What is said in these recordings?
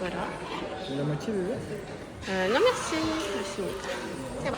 Voilà. La moitié, bébé Euh, non merci, merci. C'est bon.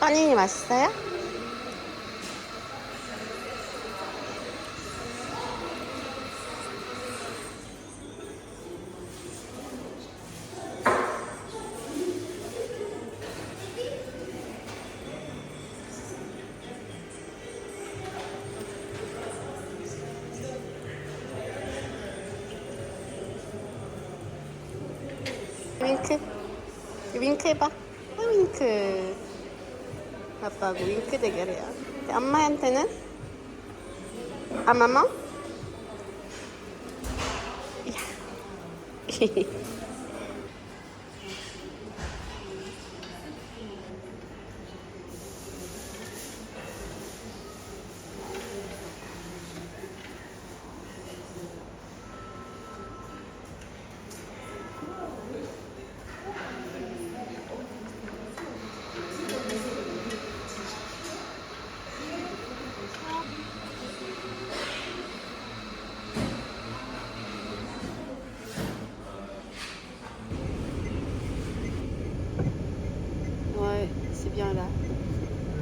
빠니니 맛있어요? 윙크 해봐. 아, 윙크. 아빠하고 윙크 대결이야. 엄마한테는? 아마마? 이야. Ouais, c'est bien là.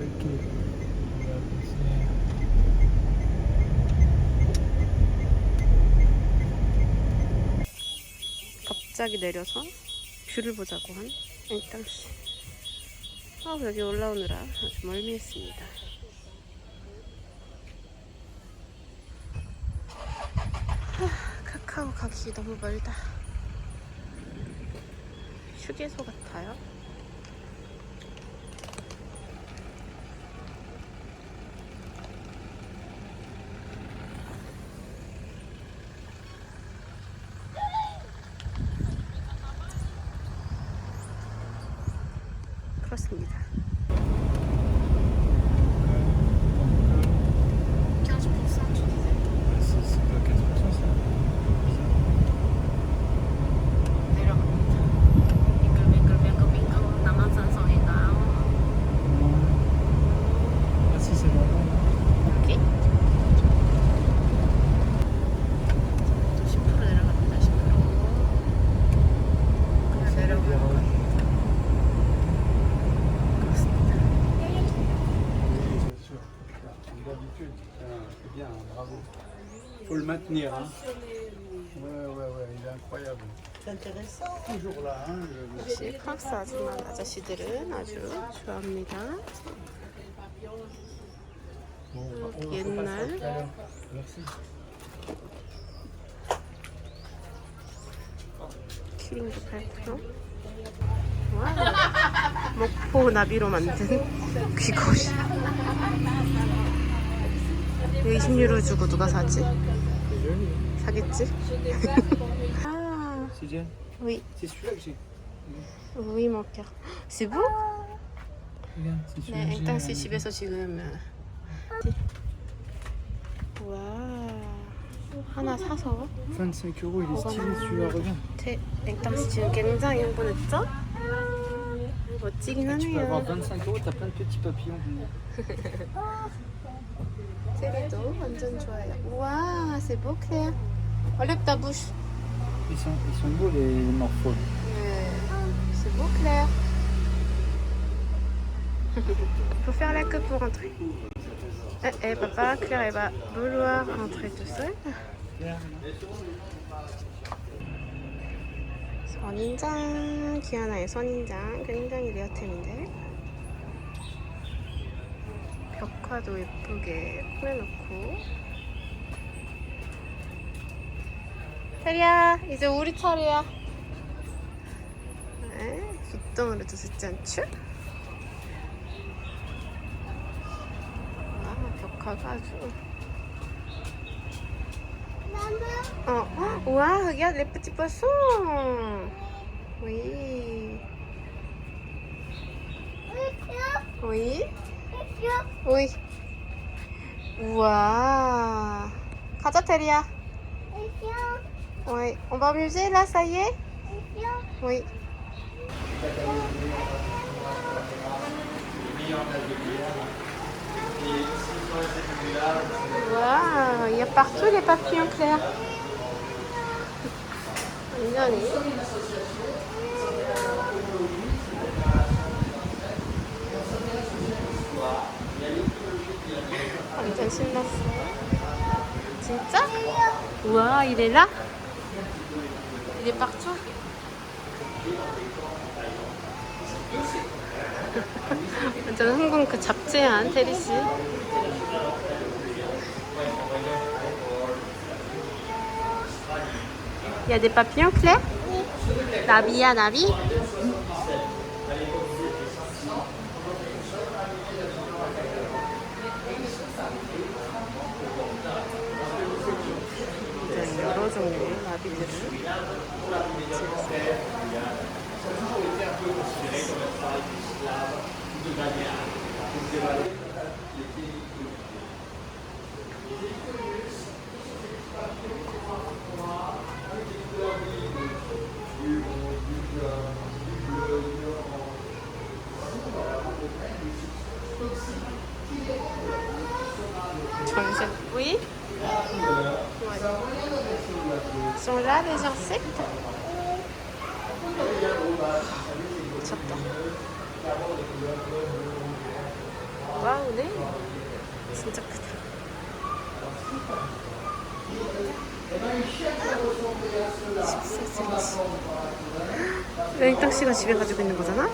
Ok. On va 갑자기 내려서 뷰를 보자고 한 일당씨. 아, 여기 올라오느라 아주 멀미했습니다. 하, 카카오 가기 너무 멀다. 휴게소 같아요. 그렇습니다. 15% tu disais C'est c'est pas 15% ça 내려갑니다. 빙글빙글빙글빙글 남한산성인가요? Ah si, c'est vraiment. 여기? 또 10% 내려갑니다. 10%. 그냥 내려가는 거 그렇습니다. Bien sûr. D'habitude, c'est bien, bravo. Faut le maintenir. Hein. Ouais, ouais, ouais, il est incroyable. C'est intéressant. Toujours là, hein, 역시 프랑스 아줌마 아저씨들은 아주 좋아합니다. À l'heure. Merci. 키링도 팔고요. 와, 목포 나비로 만든 귀걸이. 이거 20유로 주고 누가 사지? 사겠지? 아, C'est Jen oui, C'est celui-là que j'ai. oui, mon cœur. C'est beau? Regarde, c'est celui-là 네, que j'ai. 앵땅 씨 euh, 집에서 지금 와 하나 사서 25 euros, il est Oh, stylé maman. celui-là, regarde. 제 앵땅 씨 지금 굉장히 흥분했죠? 멋지긴 Tu peux avoir 하네요. 25 euros, t'as plein de petits papillons. 세리도 완전 좋아요. 우와, c'est beau Claire. Enlève ta bouche. Ils sont, ils sont beaux les morphos. 네, c'est beau Claire. Faut faire la queue pour entrer. Eh, eh, papa, Claire, elle va vouloir rentrer tout seul. 선인장, 기아나의 선인장 굉장히 레어템인데 벽화도 예쁘게 꾸며놓고 테리야 이제 우리 차례야 네, 뒷동으로 두었지 않죠? 아 벽화가 아주 Oh, oh, waouh, regarde les petits poissons. Oui. Oui. Oui. Waouh. 가자, 테리야. Oui. On va au musée là, ça y est? Oui. Waouh, il y a partout les papillons clairs. Regardez. Oh, il est là. Il est partout? 완전 흥분 그 잡채한 테리 씨. Il y a des papillons clairs 나비야 나비? 이제 여러 종류의 나비들을 집었어요. 전색 oui Ouais. Ils sont là les insectes 미쳤다 와우 네 진짜 크다 랭땅 씨가 집에 가지고 있는 거잖아?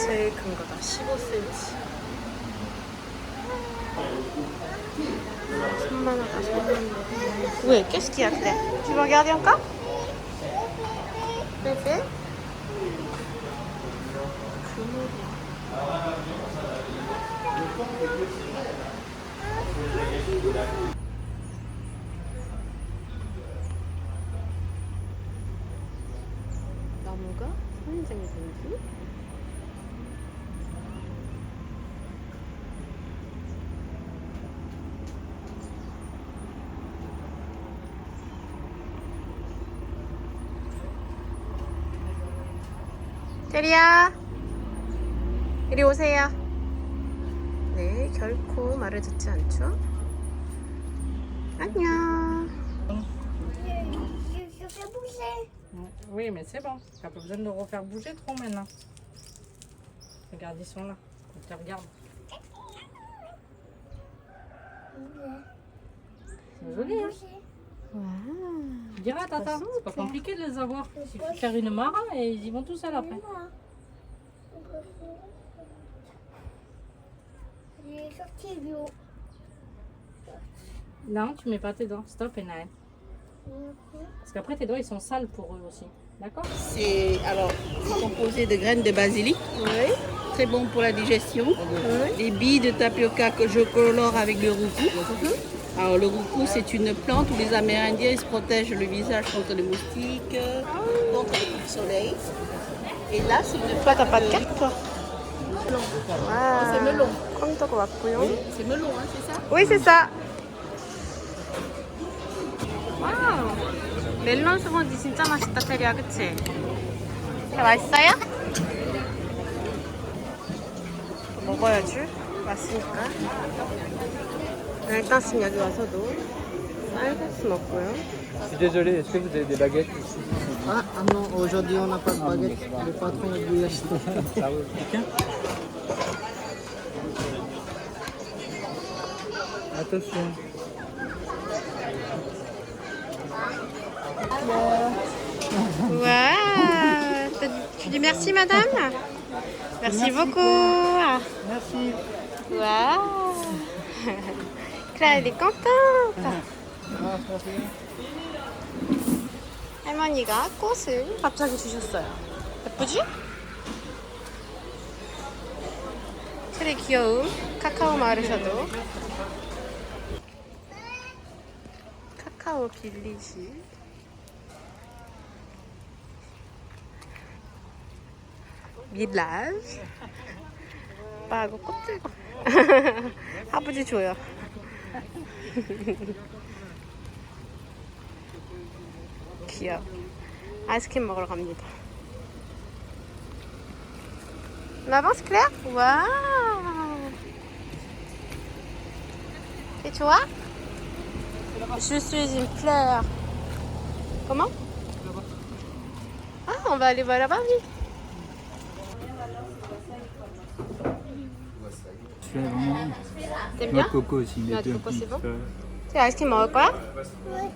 제일 큰 거다 15cm 천만하다 천만 Ouais, qu'est-ce qu'il y a Claire Tu veux regarder encore Bébé 나무가 선인장이 생기 테리야 이리 오세요. 네 결코 말을 듣지 않죠 안녕 Je fais bouger. Oui, mais c'est bon. T'as pas besoin de le refaire bouger trop maintenant. Regarde, ils sont là. Ils te regardent. C'est joli, hein 와우 Tu diras à Tata, c'est pas compliqué de les avoir. Il suffit de faire une mara et ils y vont tout seuls après. J'ai sorti l'eau. Non, tu mets pas tes dents. Stop et nine. Parce qu'après, tes doigts, ils sont sales pour eux aussi. D'accord C'est alors composé de graines de basilic, oui très bon pour la digestion. Des billes de tapioca que je colore avec le roucou. Alors le roucou c'est une plante où les Amérindiens ils se protègent le visage contre les moustiques, contre les coups de soleil. Et là c'est une toi t'as pas de carte toi Ah, c'est melon. 컴퓨터가 왔고요 c'est ça. 와우. 멜론 스무디 진짜 맛있다, 테리야, 그치? 야, 맛있어요? 먹어야지. 맛있으니까. 일단씩 여기 와서도 쌀국수 먹고요. Je suis désolé, est-ce que vous avez des baguettes ici Ah, ah non, aujourd'hui on n'a pas de baguette. Le patron a dû acheter. Attention. Waouh Tu dis merci, madame Merci, beaucoup. Merci. Waouh Claire, elle est contente. 할머니가 꽃을 갑자기 주셨어요. 예쁘지? 되게 귀여운 카카오 마르샤도 빌리시 밀라즈 오빠하고 꽃 들고. 아버지 줘요. 귀여워. 아이스크림 먹으러 갑니다. Claire Waouh Et toi Je suis une fleur. Comment Ah, on va aller voir là-bas, oui. T'aimes bien Noix coco aussi. Noix de coco, c'est bon Tu as ce marocain Ouais.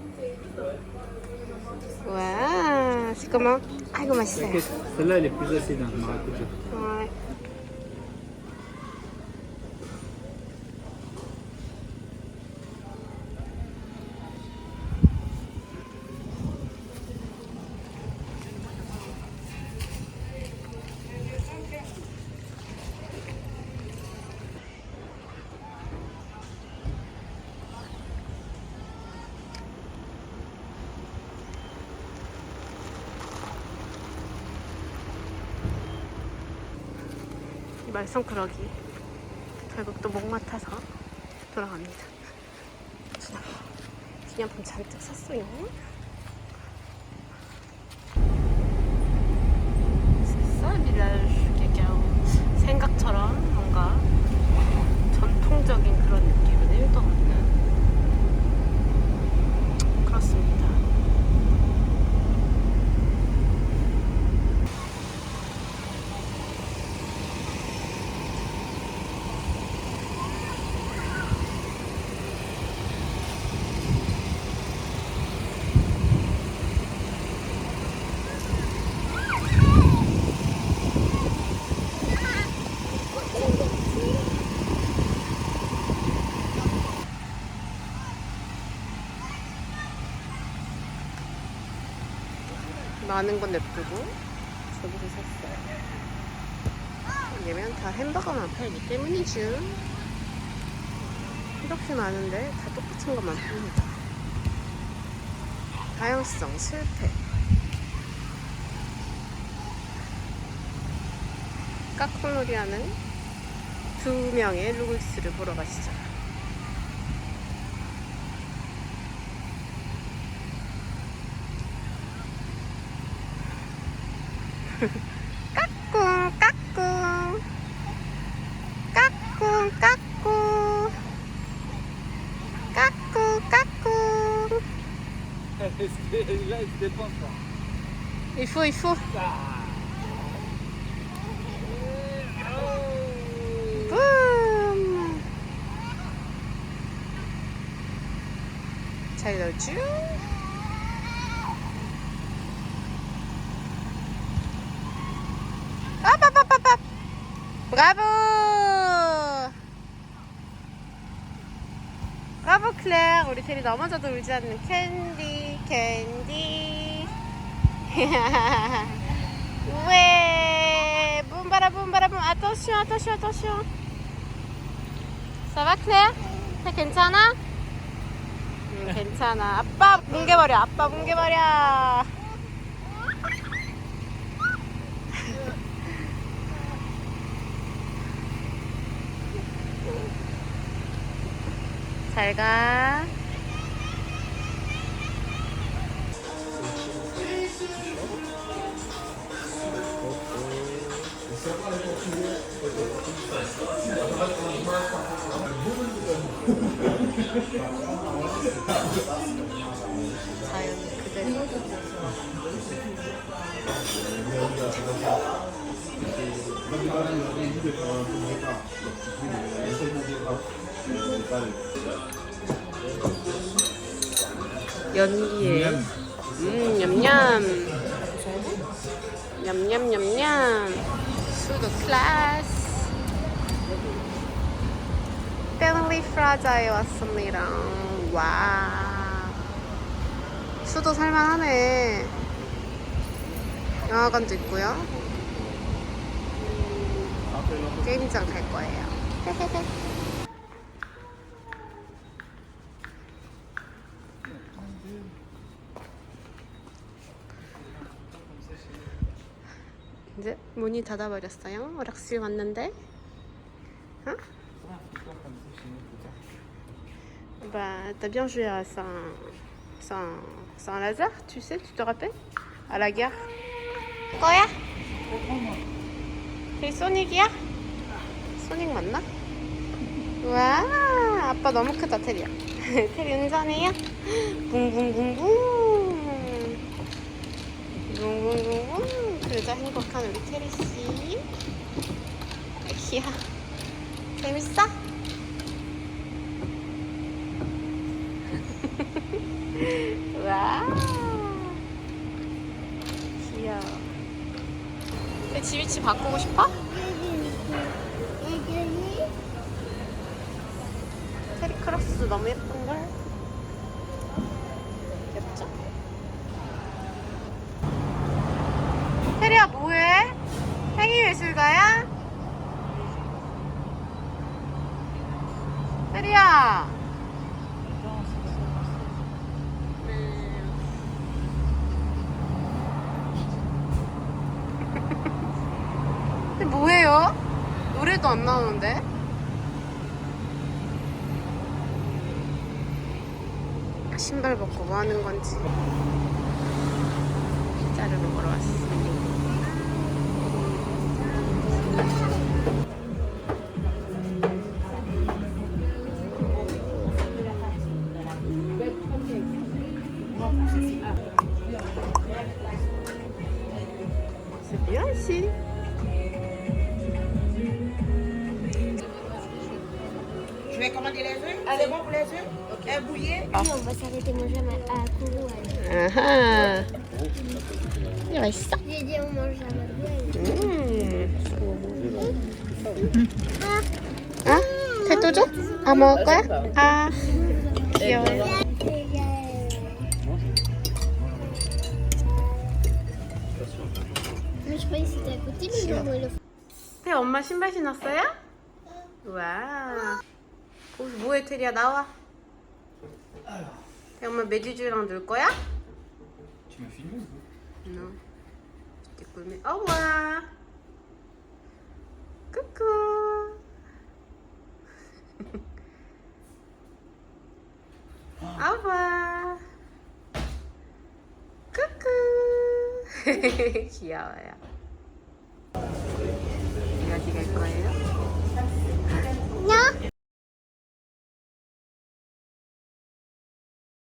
Waouh, c'est comment Ah, comment c'est ça Celle-là, elle est plus acide, hein, maracuja. Ouais. 말썽꾸러기. 결국 또 목맡아서 돌아갑니다. 기념품 잔뜩 샀어요 C'est 빌라주 케카오 생각처럼 뭔가 전통적인 그런 느낌은 1도 없는 그렇습니다 많은 건 냅두고 저기서 샀어요. 왜냐면 다 햄버거만 팔기 때문이죠. 이렇게 많은데 다 똑같은 것만 팝니다. 다양성 실패. 하는 두 명의 루이스를 보러 가시죠. 까꿍 까꿍 까꿍 까꿍 까꿍 까꿍 il faut, il faut. 붐. 잘 넣어줘. 아빠빠빠빠. 브라보. 브라보 클레어. 우리 테리 넘어져도 울지 않는 캔디, 캔디. Baraboum baraboum Attention, attention, attention Ça va Claire? 다 괜찮아? 응 괜찮아 아빠 뭉개버려 아빠 뭉개버려 잘가. 자연 그대로 연기에. 음 냠냠. 냠냠냠냠. 수도 클래스 패밀리 프라자에 왔습니다. 와 수도 살만하네. 영화관도 있고요. 게임장 갈 거예요 이제 문이 닫아버렸어요. 오락실 왔는데. 어? Bah, t'as bien joué à Saint... Saint... Saint-Lazare, tu sais, tu te rappelles À la gare. Quoi 테리 소닉이야? 소닉 맞나? 와 아빠 너무 크다 테리야 테리 운전해요? 붕붕붕붕 붕붕 그러자 행복한 우리 테리씨 귀여워 재밌어? 와 귀여워 내 집위치 바꾸고 싶어? 테리 크로스 너무 예쁜걸? 귀엽죠? 테리야 뭐해? 행위예술가야? 테리야 근데 노래도 안 나오는데? 신발 벗고 뭐 하는 건지 피자를 먹으러 왔어. Commander les œufs. C'est bon pour les œufs Un bouillet Oui, on va s'arrêter manger à Kourou. alors. 아하. 이거 맛있어? J'ai dit on mange à. 음. 아? 줘? 아 먹을 거야? 아 귀여워. Il 태 엄마 신발 신었어요? 와. 거기서 뭐해 테리야 나와. 태 엄마 메디주랑 놀 거야? T'ai connu. Au revoir. Coucou. Au revoir. Coucou. 귀여워요. 어디 갈 거예요?